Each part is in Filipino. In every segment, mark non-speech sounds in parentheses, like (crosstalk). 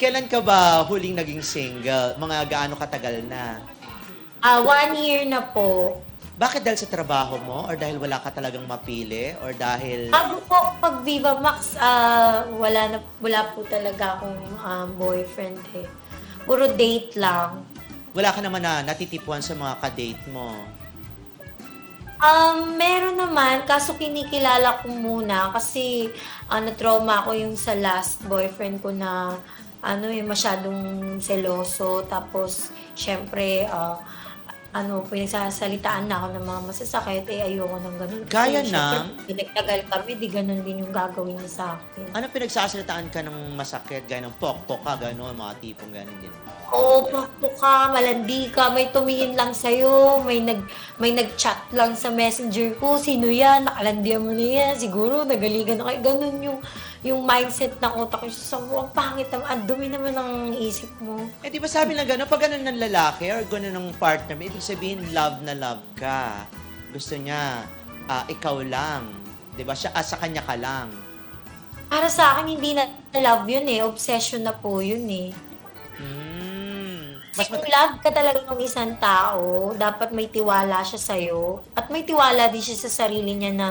Kailan ka ba huling naging single? Mga gaano katagal na? Ah, one year na po. Bakit dahil sa trabaho mo? Or dahil wala ka talagang mapili? Or dahil... Bago po pag Viva Max, ah, wala, na, wala po talaga akong um, boyfriend eh. Puro date lang. Wala ka naman na natitipuan sa mga kadate mo? Um, meron naman, kaso kinikilala ko muna kasi ano, trauma ako yung sa last boyfriend ko na ano eh, masyadong seloso. Tapos, syempre, ah, ano, pinagsasalitaan na ako ng mga masasakit, eh ayoko ng ganun. Kasi, Gaya syempre, ng? Pinagtagal kami, di ganun din yung gagawin niya sa akin. Ano pinagsasalitaan ka ng masakit? Gaya ng pokpok ka, gano'n, mga tipong gano'n din. Oo, pakpo ka, malandi ka, may tumingin lang sa'yo, may nag may nag-chat lang sa messenger ko, sino yan, nakalandian mo na yan, siguro nagaligan na kayo, ganun yung, yung mindset ng utak ko. So, ang pangit naman, ang dumi naman ng isip mo. Eh, di ba sabi lang gano'n, pag gano'n ng lalaki or gano'n ng partner, may ibig sabihin, love na love ka. Gusto niya, ah, ikaw lang. Di ba? Siya, ah, sa kanya ka lang. Para sa akin, hindi na love yun eh, obsession na po yun eh. Hmm. Mas Mas kung mat- love ka talaga ng isang tao, dapat may tiwala siya sa'yo. At may tiwala din siya sa sarili niya na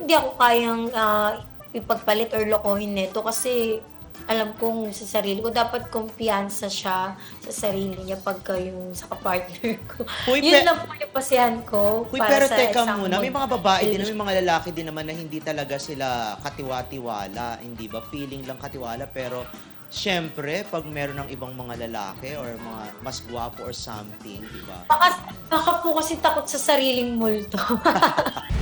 hindi ako kayang ah, ipagpalit or lokohin nito kasi alam kong sa sarili ko, dapat kumpiyansa siya sa sarili niya pagka yung sa kapartner (laughs) ko. Uy, Yun lang po yung pasihan ko. Uy, para pero sa teka muna, may mga babae din, may mga lalaki din naman na hindi talaga sila katiwa-tiwala, hindi ba? Feeling lang katiwala, pero syempre, pag meron ng ibang mga lalaki or mga mas gwapo or something, di ba? Baka, baka po kasi takot sa sariling multo. (laughs)